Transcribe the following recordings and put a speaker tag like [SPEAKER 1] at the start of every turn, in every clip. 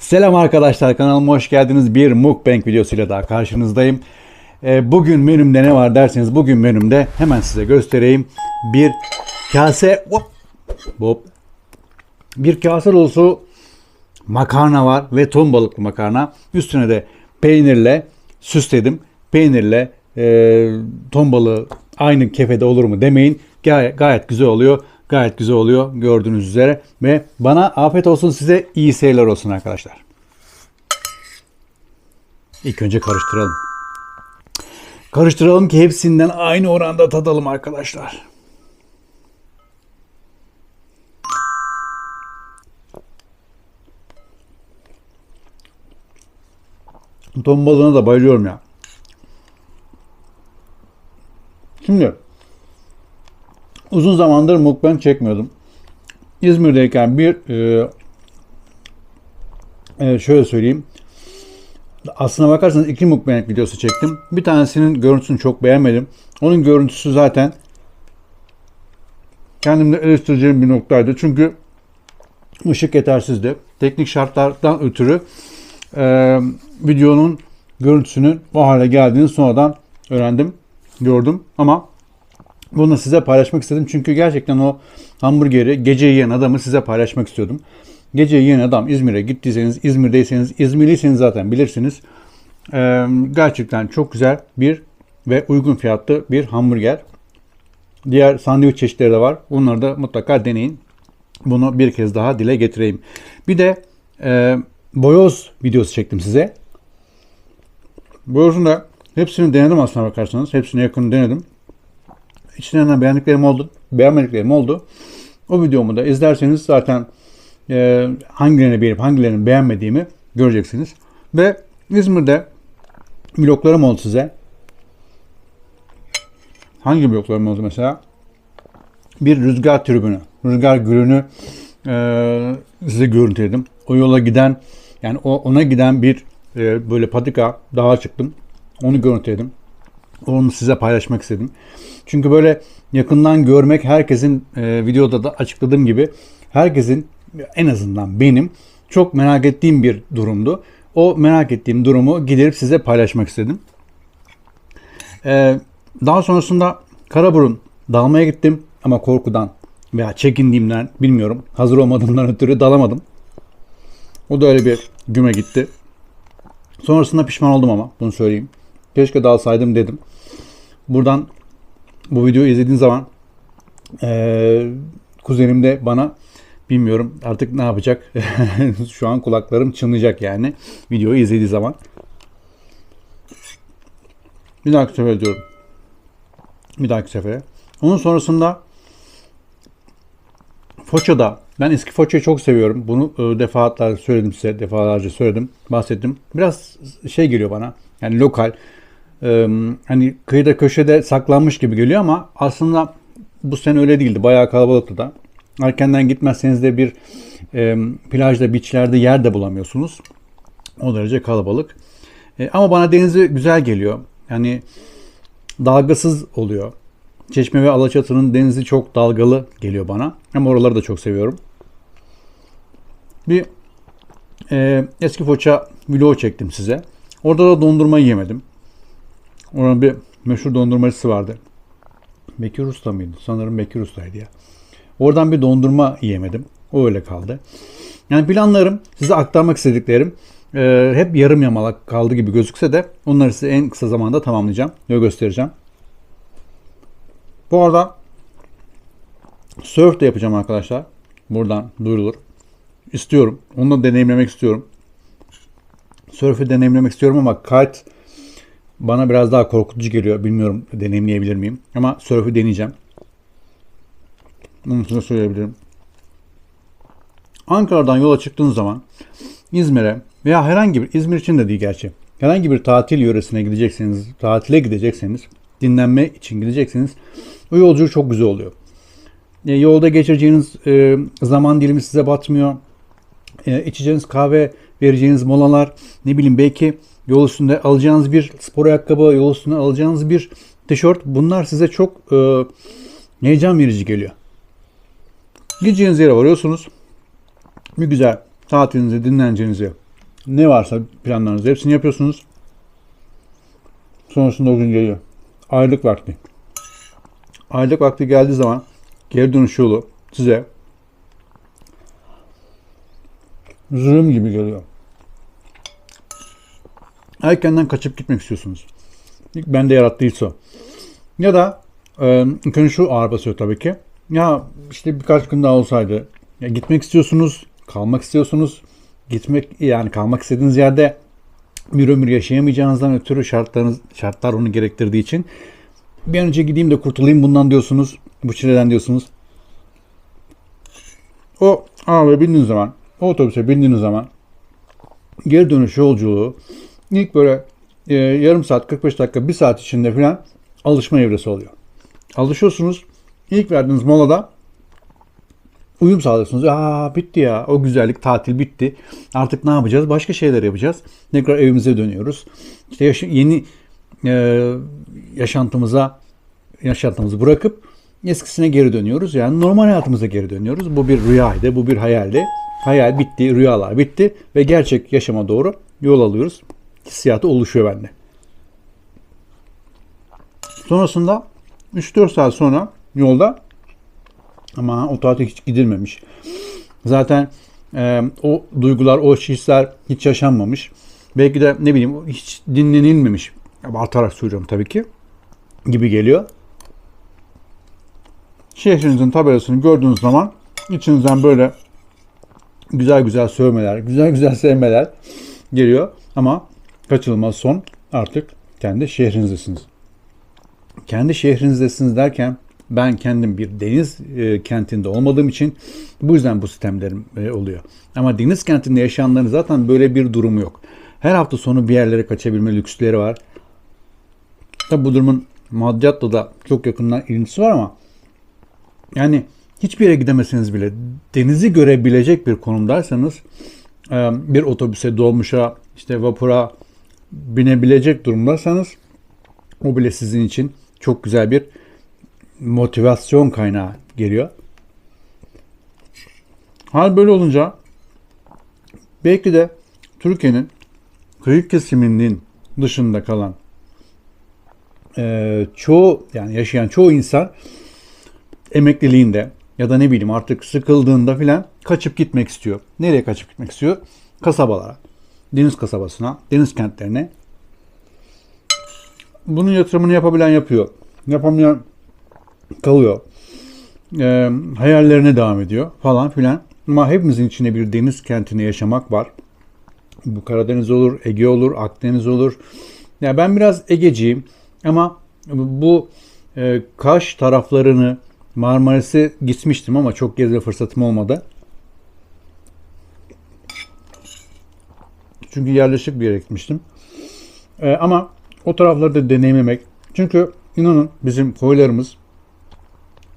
[SPEAKER 1] Selam arkadaşlar kanalıma hoş geldiniz. Bir mukbang videosuyla daha karşınızdayım. Ee, bugün menümde ne var derseniz bugün menümde hemen size göstereyim. Bir kase hop, hop, bir kase dolusu makarna var ve ton balıklı makarna. Üstüne de peynirle süsledim. Peynirle e, ton balığı aynı kefede olur mu demeyin. Gayet, gayet güzel oluyor. Gayet güzel oluyor gördüğünüz üzere. Ve bana afiyet olsun size iyi seyirler olsun arkadaşlar. İlk önce karıştıralım. Karıştıralım ki hepsinden aynı oranda tadalım arkadaşlar. Ton balığına da bayılıyorum ya. Şimdi uzun zamandır mukbang çekmiyordum. İzmir'deyken bir e, e, şöyle söyleyeyim. Aslına bakarsanız iki mukbang videosu çektim. Bir tanesinin görüntüsünü çok beğenmedim. Onun görüntüsü zaten kendimde eleştireceğim bir noktaydı. Çünkü ışık yetersizdi. Teknik şartlardan ötürü e, videonun görüntüsünün o hale geldiğini sonradan öğrendim, gördüm. Ama bunu size paylaşmak istedim. Çünkü gerçekten o hamburgeri gece yiyen adamı size paylaşmak istiyordum. Gece yiyen adam İzmir'e gittiyseniz, İzmir'deyseniz, İzmirliyseniz zaten bilirsiniz. Ee, gerçekten çok güzel bir ve uygun fiyatlı bir hamburger. Diğer sandviç çeşitleri de var. Bunları da mutlaka deneyin. Bunu bir kez daha dile getireyim. Bir de e, boyoz videosu çektim size. Boyozun da hepsini denedim aslına bakarsanız. Hepsini yakın denedim. İçlerinden beğendiklerim oldu, beğenmediklerim oldu. O videomu da izlerseniz zaten e, hangilerini beğenip hangilerini beğenmediğimi göreceksiniz. Ve İzmir'de bloklarım oldu size. Hangi bloklarım oldu mesela? Bir rüzgar tribünü, rüzgar gülünü e, size görüntüledim. O yola giden, yani o ona giden bir e, böyle patika dağa çıktım. Onu görüntüledim. Onu size paylaşmak istedim. Çünkü böyle yakından görmek herkesin e, videoda da açıkladığım gibi herkesin en azından benim çok merak ettiğim bir durumdu. O merak ettiğim durumu gidip size paylaşmak istedim. E, daha sonrasında Karaburun dalmaya gittim ama korkudan veya çekindiğimden bilmiyorum. Hazır olmadığımdan ötürü dalamadım. O da öyle bir güme gitti. Sonrasında pişman oldum ama bunu söyleyeyim. Keşke dalsaydım dedim. Buradan bu videoyu izlediğin zaman e, kuzenim de bana bilmiyorum artık ne yapacak. Şu an kulaklarım çınlayacak yani videoyu izlediği zaman. Bir dahaki sefer diyorum. Bir dahaki sefere. Onun sonrasında Foça'da ben eski Foça'yı çok seviyorum. Bunu e, defaatlerce söyledim size. Defalarca söyledim. Bahsettim. Biraz şey geliyor bana. Yani lokal. E, hani kıyıda köşede saklanmış gibi geliyor ama aslında bu sene öyle değildi. Bayağı kalabalıktı da. Erkenden gitmezseniz de bir e, plajda, beachlerde yer de bulamıyorsunuz. O derece kalabalık. E, ama bana denizi güzel geliyor. Yani dalgasız oluyor. Çeşme ve Alaçatı'nın denizi çok dalgalı geliyor bana. Ama oraları da çok seviyorum. Bir e, eski Foça vlog çektim size. Orada da dondurma yemedim. Oranın bir meşhur dondurmacısı vardı. Bekir Usta mıydı? Sanırım Bekir Usta'ydı ya. Oradan bir dondurma yiyemedim. O öyle kaldı. Yani planlarım, size aktarmak istediklerim e, hep yarım yamalak kaldı gibi gözükse de onları size en kısa zamanda tamamlayacağım ve göstereceğim. Bu arada surf de yapacağım arkadaşlar. Buradan duyurulur. İstiyorum. Onu da deneyimlemek istiyorum. Surf'ü deneyimlemek istiyorum ama kite bana biraz daha korkutucu geliyor. Bilmiyorum deneyimleyebilir miyim. Ama surf'ü deneyeceğim. Bunu size söyleyebilirim. Ankara'dan yola çıktığınız zaman İzmir'e veya herhangi bir İzmir için de değil gerçi. Herhangi bir tatil yöresine gidecekseniz, tatile gidecekseniz, dinlenme için gidecekseniz o yolculuk çok güzel oluyor. E, yolda geçireceğiniz e, zaman dilimi size batmıyor. E, içeceğiniz kahve, vereceğiniz molalar, ne bileyim belki yol üstünde alacağınız bir spor ayakkabı, yol üstünde alacağınız bir tişört bunlar size çok e, heyecan verici geliyor. Gideceğiniz yere varıyorsunuz. Bir güzel tatilinizi, dinleneceğinizi Ne varsa planlarınız hepsini yapıyorsunuz. Sonrasında o gün geliyor. Aylık vakti. Aylık vakti geldiği zaman geri dönüş yolu size zulüm gibi geliyor. Erkenden kaçıp gitmek istiyorsunuz. İlk bende yarattıysa. Ya da e, önce şu ağır basıyor tabii ki. Ya işte birkaç gün daha olsaydı. Ya gitmek istiyorsunuz, kalmak istiyorsunuz. Gitmek yani kalmak istediğiniz yerde bir ömür yaşayamayacağınızdan ötürü şartlarınız şartlar onu gerektirdiği için bir an önce gideyim de kurtulayım bundan diyorsunuz. Bu çileden diyorsunuz. O arabaya bindiğiniz zaman, o otobüse bindiğiniz zaman geri dönüş yolculuğu ilk böyle e, yarım saat, 45 dakika, bir saat içinde falan alışma evresi oluyor. Alışıyorsunuz. İlk verdiğiniz molada uyum sağlıyorsunuz. Aa bitti ya. O güzellik tatil bitti. Artık ne yapacağız? Başka şeyler yapacağız. Tekrar evimize dönüyoruz. İşte yaş- yeni e, yaşantımıza yaşantımızı bırakıp eskisine geri dönüyoruz. Yani normal hayatımıza geri dönüyoruz. Bu bir rüyaydı, bu bir hayaldi. Hayal bitti, rüyalar bitti ve gerçek yaşama doğru yol alıyoruz. Hissiyatı oluşuyor bende. Sonrasında 3-4 saat sonra yolda ama o tatil hiç gidilmemiş. Zaten e, o duygular, o hisler hiç yaşanmamış. Belki de ne bileyim hiç dinlenilmemiş. Abartarak söylüyorum tabii ki. Gibi geliyor. Şehrinizin tabelasını gördüğünüz zaman içinizden böyle güzel güzel sövmeler, güzel güzel sevmeler geliyor. Ama kaçınılmaz son artık kendi şehrinizdesiniz. Kendi şehrinizdesiniz derken ben kendim bir deniz e, kentinde olmadığım için bu yüzden bu sistemlerim e, oluyor. Ama deniz kentinde yaşayanların zaten böyle bir durumu yok. Her hafta sonu bir yerlere kaçabilme lüksleri var. Tabi bu durumun maddiyatla da çok yakından ilintisi var ama yani hiçbir yere gidemeseniz bile denizi görebilecek bir konumdaysanız e, bir otobüse, dolmuşa, işte vapura binebilecek durumdaysanız o bile sizin için çok güzel bir motivasyon kaynağı geliyor. Hal böyle olunca belki de Türkiye'nin kıyı kesiminin dışında kalan e, çoğu yani yaşayan çoğu insan emekliliğinde ya da ne bileyim artık sıkıldığında filan kaçıp gitmek istiyor. Nereye kaçıp gitmek istiyor? Kasabalara, deniz kasabasına, deniz kentlerine. Bunun yatırımını yapabilen yapıyor. Yapamayan kalıyor. E, hayallerine devam ediyor falan filan. Ama hepimizin içinde bir deniz kentinde yaşamak var. Bu Karadeniz olur, Ege olur, Akdeniz olur. Ya yani ben biraz Egeciyim ama bu e, Kaş taraflarını Marmaris'e gitmiştim ama çok gezme fırsatım olmadı. Çünkü yerleşik bir yere gitmiştim. E, ama o tarafları da deneyimlemek. Çünkü inanın bizim koylarımız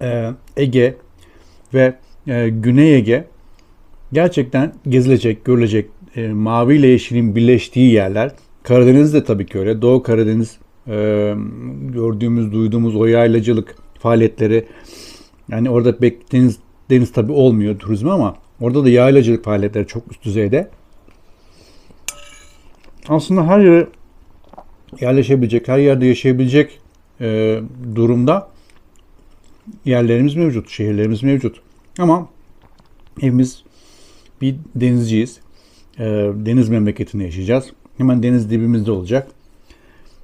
[SPEAKER 1] e, Ege ve e, Güney Ege gerçekten gezilecek, görülecek e, mavi ile yeşilin birleştiği yerler. Karadeniz de tabii ki öyle. Doğu Karadeniz e, gördüğümüz, duyduğumuz o yaylacılık faaliyetleri yani orada pek deniz, tabii olmuyor turizm ama orada da yaylacılık faaliyetleri çok üst düzeyde. Aslında her yere yerleşebilecek, her yerde yaşayabilecek e, durumda yerlerimiz mevcut, şehirlerimiz mevcut. Ama evimiz bir denizciyiz. E, deniz memleketinde yaşayacağız. Hemen deniz dibimizde olacak.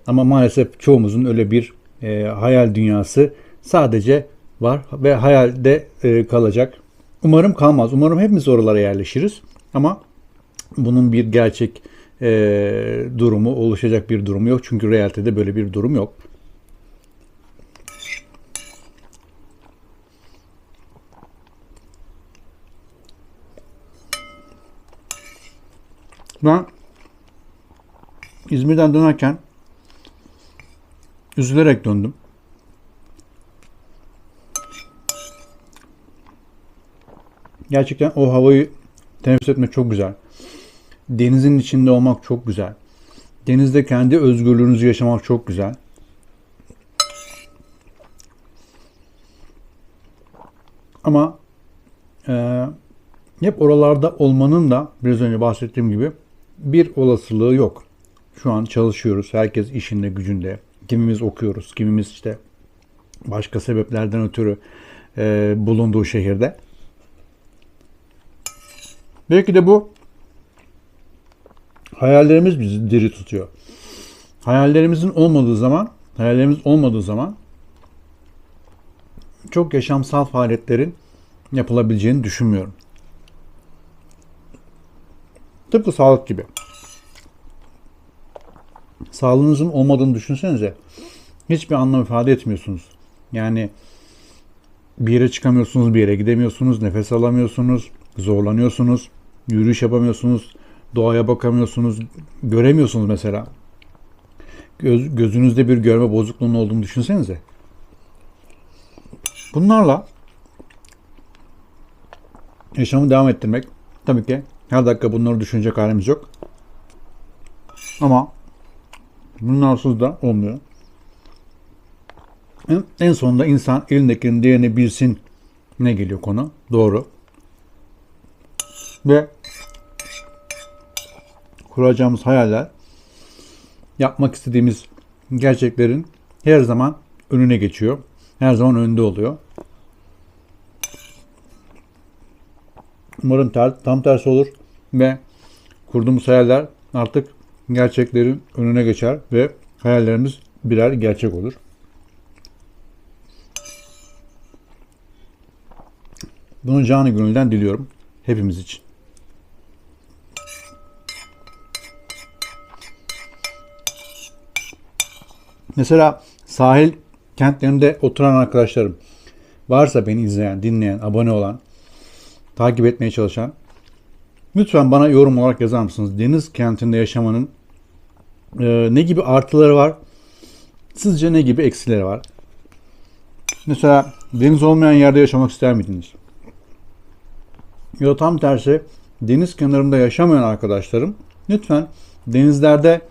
[SPEAKER 1] Ama maalesef çoğumuzun öyle bir e, hayal dünyası sadece var ve hayalde e, kalacak. Umarım kalmaz. Umarım hepimiz oralara yerleşiriz. Ama bunun bir gerçek e, durumu, oluşacak bir durumu yok. Çünkü realitede böyle bir durum yok. Ben İzmir'den dönerken üzülerek döndüm. Gerçekten o havayı teneffüs etmek çok güzel. Denizin içinde olmak çok güzel. Denizde kendi özgürlüğünüzü yaşamak çok güzel. Ama e, hep oralarda olmanın da biraz önce bahsettiğim gibi bir olasılığı yok. Şu an çalışıyoruz. Herkes işinde gücünde. Kimimiz okuyoruz. Kimimiz işte başka sebeplerden ötürü e, bulunduğu şehirde. Belki de bu hayallerimiz bizi diri tutuyor. Hayallerimizin olmadığı zaman, hayallerimiz olmadığı zaman çok yaşamsal faaliyetlerin yapılabileceğini düşünmüyorum. Tıpkı sağlık gibi. Sağlığınızın olmadığını düşünsenize. Hiçbir anlam ifade etmiyorsunuz. Yani bir yere çıkamıyorsunuz, bir yere gidemiyorsunuz, nefes alamıyorsunuz, zorlanıyorsunuz, yürüyüş yapamıyorsunuz, doğaya bakamıyorsunuz, göremiyorsunuz mesela. Göz, gözünüzde bir görme bozukluğunun olduğunu düşünsenize. Bunlarla yaşamı devam ettirmek tabii ki her dakika bunları düşünecek halimiz yok. Ama bunlarsız da olmuyor. En, sonunda insan elindekinin diğerini bilsin ne geliyor konu. Doğru. Ve kuracağımız hayaller yapmak istediğimiz gerçeklerin her zaman önüne geçiyor. Her zaman önünde oluyor. Umarım ter, tam tersi olur ve kurduğumuz hayaller artık gerçeklerin önüne geçer ve hayallerimiz birer gerçek olur. Bunu canı gönülden diliyorum hepimiz için. Mesela sahil kentlerinde oturan arkadaşlarım varsa beni izleyen, dinleyen, abone olan, takip etmeye çalışan lütfen bana yorum olarak yazar mısınız? Deniz kentinde yaşamanın e, ne gibi artıları var? Sizce ne gibi eksileri var? Mesela deniz olmayan yerde yaşamak ister miydiniz? Ya tam tersi deniz kenarında yaşamayan arkadaşlarım lütfen denizlerde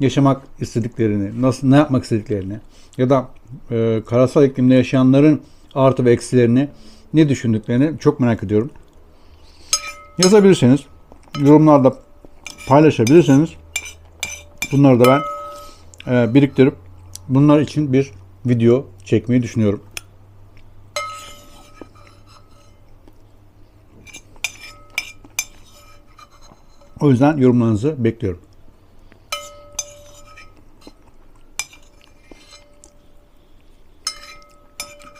[SPEAKER 1] yaşamak istediklerini, nasıl ne yapmak istediklerini ya da e, karasal iklimde yaşayanların artı ve eksilerini ne düşündüklerini çok merak ediyorum. Yazabilirseniz, yorumlarda paylaşabilirseniz bunları da ben e, biriktirip bunlar için bir video çekmeyi düşünüyorum. O yüzden yorumlarınızı bekliyorum.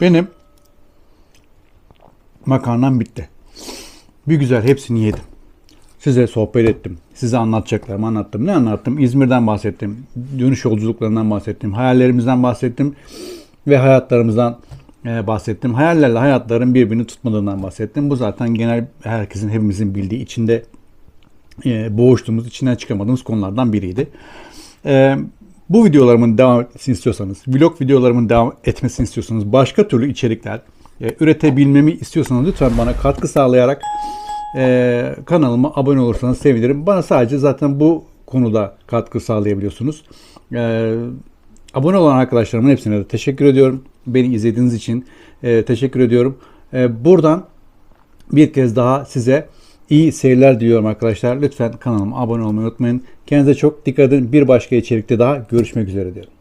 [SPEAKER 1] Benim makarnam bitti. Bir güzel hepsini yedim. Size sohbet ettim. Size anlatacaklarımı anlattım. Ne anlattım? İzmir'den bahsettim. Dönüş yolculuklarından bahsettim. Hayallerimizden bahsettim. Ve hayatlarımızdan e, bahsettim. Hayallerle hayatların birbirini tutmadığından bahsettim. Bu zaten genel herkesin, hepimizin bildiği, içinde e, boğuştuğumuz, içinden çıkamadığımız konulardan biriydi. Bu videolarımın devam etmesini istiyorsanız, vlog videolarımın devam etmesini istiyorsanız, başka türlü içerikler e, üretebilmemi istiyorsanız lütfen bana katkı sağlayarak e, kanalıma abone olursanız sevinirim. Bana sadece zaten bu konuda katkı sağlayabiliyorsunuz. E, abone olan arkadaşlarımın hepsine de teşekkür ediyorum. Beni izlediğiniz için e, teşekkür ediyorum. E, buradan bir kez daha size iyi seyirler diliyorum arkadaşlar. Lütfen kanalıma abone olmayı unutmayın. Kendinize çok dikkat edin. Bir başka içerikte daha görüşmek üzere diyorum.